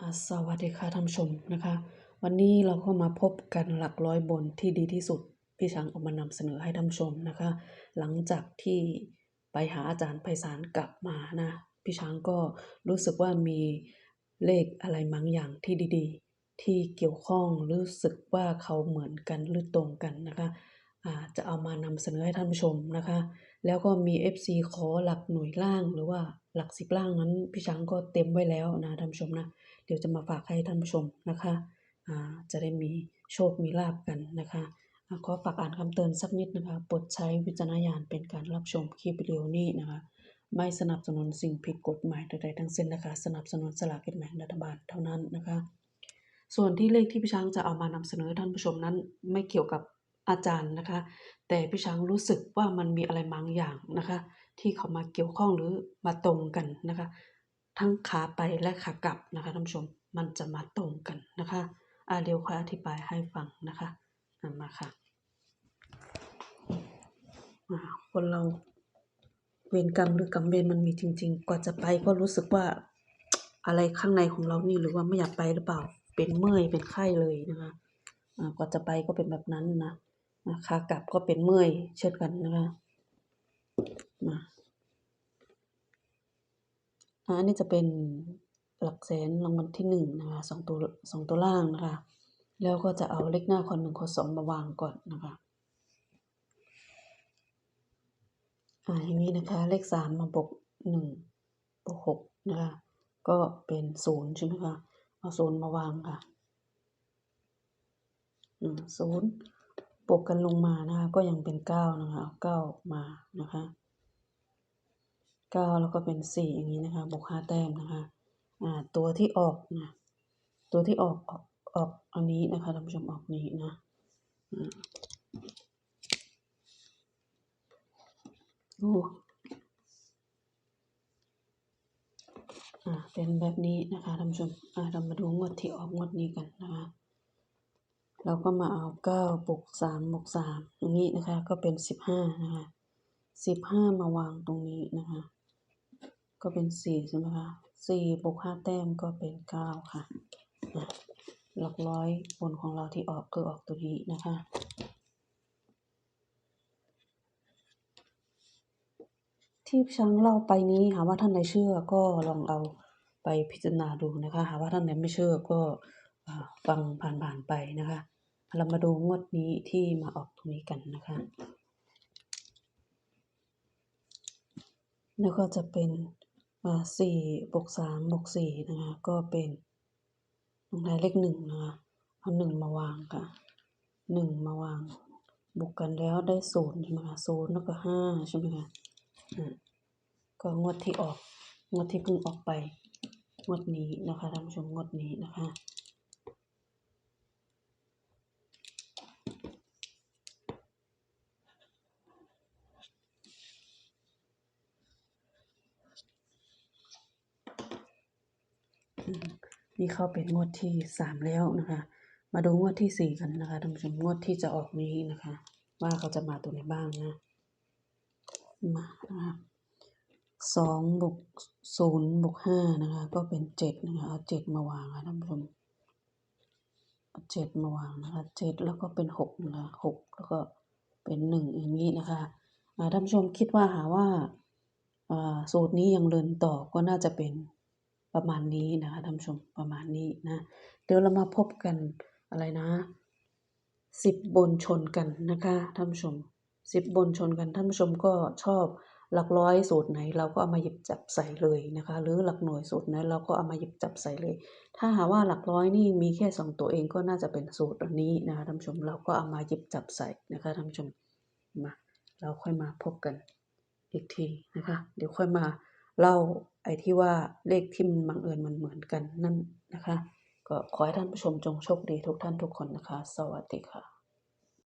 อาสวัสดีค่ะท่านผู้ชมนะคะ วันนี้เราก็มาพบกันหลักร้อยบนที่ดีที่สุด พี่ช้างเอามานำเสนอให้ท่านผู้ชมนะคะ หลังจากที่ไปหาอาจารย์ไพศาลกลับมานะพี่ช้างก็รู้สึกว่ามีเลขอะไรบางอย่างที่ดี ๆ ที่เกี่ยวข้องรู้สึกว่าเขาเหมือนกันหรือตรงกันนะคะ จะเอามานำเสนอให้ท่านผู้ชมนะคะ แล้วก็มี FC ขอหลักหน่วยล่างหรือว่าหลักสิบล่างนั้นพี่ช้างก็เต็มไว้แล้วนะท่านผู้ชมนะเดี๋ยวจะมาฝากให้ท่านผู้ชมนะคะอ่าจะได้มีโชคมีลาบกันนะคะขอฝากอ่านคำเตือนสักนิดนะคะโปรดใช้วิจารณญาณเป็นการรับชมคลิปวิดีโอนี้นะคะ ไม่สนับสนุนสิ่งผิดกฎหมายใดๆทั้งสิ้นนะคะ สนับสนุนสลากกินแบ่งรัฐบาลเท่านั้นนะคะ ส่วนที่เลขที่พี่ช้างจะเอามานำเสนอท่านผู้ชมนั้น ไม่เกี่ยวกับ อาจารย์นะคะ แต่พี่ช้างรู้สึกว่ามันมีอะไรบางอย่างนะคะ ที่เขามาเกี่ยวข้องหรือมาตรงกันนะคะ ทั้งขาไปและขากลับนะคะท่านผู้ชมมันจะมาตรงกันนะคะอาเดียวค่อยอธิบายให้ฟังนะคะมาค่ะคนเราเวรกรรมหรือกรรมเวรมันมีจริง ๆ กว่าจะไปก็รู้สึกว่าอะไรข้างในของเรานี่หรือว่าไม่อยากไปหรือเปล่า เป็นเมื่อยเป็นไข้เลยนะคะกว่าจะไปก็เป็นแบบนั้นนะ อ่าขากลับก็เป็นเมื่อยเช่นกันนะคะมาอ่าอันนี้จะเป็นหลักแสนรางวัลที่หนึ่งนะคะสองตัวสองตัวล่างนะคะ แล้วก็จะเอาเลขหน้าคนหนึ่งคนสองมาวางก่อนนะคะอ่าอย่างนี้นะคะเลขสามมาบวกหนึ่งบวกหกนะคะก็เป็นศูนย์ใช่ไหมคะเอาศูนย์มาวางค่ะอืมศูนย์ บวกกันลงมานะคะ ก็ยังเป็นเก้านะคะเก้ามานะคะเก้าแล้วก็เป็นสี่อย่างนี้นะคะ บวกห้าแต้มนะคะอ่าตัวที่ออกนะตัวที่ออกออกออกอันนี้นะคะท่านผู้ชมออกนี้นะอ่าโอ้อ่าเป็นแบบนี้นะคะท่านผู้ชมอ่าเรามาดูงวดที่ออกงวดนี้กันนะคะ เราก็มาเอาเก้าบวกสามบวกสามอย่างนี้นะคะ ก็เป็นสิบห้านะคะสิบห้ามาวางตรงนี้นะคะ ก็เป็นสี่ใช่ไหมคะสี่บวกห้าแต้มก็เป็นเก้าค่ะหลักร้อยบนของเราที่ออกคือออกตัวนี้นะคะที่ช้างเล่าไปนี้หากว่าท่านใดเชื่อก็ลองเอาไปพิจารณาดูนะคะ หากว่าท่านใดไม่เชื่อก็ฟังผ่านๆไปนะคะ เรามาดูงวดนี้ที่มาออกตรงนี้กันนะคะ แล้วก็จะเป็นสี่บวกสามบวกสี่นะคะ ก็เป็นลงท้ายเลขหนึ่งนะคะ เอาหนึ่งมาวางค่ะหนึ่งมาวาง บวกกันแล้วได้ศูนย์ใช่ไหมคะศูนย์แล้วก็ห้าใช่ไหมคะอ่าก็งวดที่ออก งวดที่เพิ่งออกไป งวดนี้นะคะท่านผู้ชมงวดนี้นะคะ นี่เข้าเป็นงวดที่สามแล้วนะคะ มาดูงวดที่สี่กันนะคะท่านผู้ชมงวดที่จะออกนี้นะคะ ว่าเขาจะมาตัวไหนบ้างนะ มานะคะสองบวกศูนย์บวกห้านะคะ ก็เป็นเจ็ดนะคะเอาเจ็ดมาวางค่ะท่านผู้ชมเจ็ดมาวางนะคะเจ็ดแล้วก็เป็นหกนะคะหกแล้วก็เป็นหนึ่งอย่างนี้นะคะท่านผู้ชมคิดว่าหาว่าอ่าสูตรนี้ยังเดินต่อก็น่าจะเป็น ประมาณนี้นะคะท่านผู้ชมประมาณนี้นะ เดี๋ยวเรามาพบกันอะไรนะสิบบนชนกันนะคะท่านผู้ชมสิบบนชนกันท่านผู้ชมก็ชอบหลักร้อยสูตรไหน เราก็เอามาหยิบจับใส่เลยนะคะ หรือหลักหน่วยสูตรไหนเราก็เอามาหยิบจับใส่เลย ถ้าหากว่าหลักร้อยนี่มีแค่สองตัวเองก็น่าจะเป็นสูตรอันนี้นะคะท่านผู้ชมเราก็เอามาหยิบจับใส่นะคะท่านผู้ชมมาเราค่อยมาพบกันอีกทีนะคะ เดี๋ยวค่อยมา เล่าไอ้ที่ว่าเลขที่มันบังเอิญมันเหมือนกันนั่นนะคะ ก็ขอให้ท่านผู้ชมจงโชคดีทุกท่านทุกคนนะคะ สวัสดีค่ะ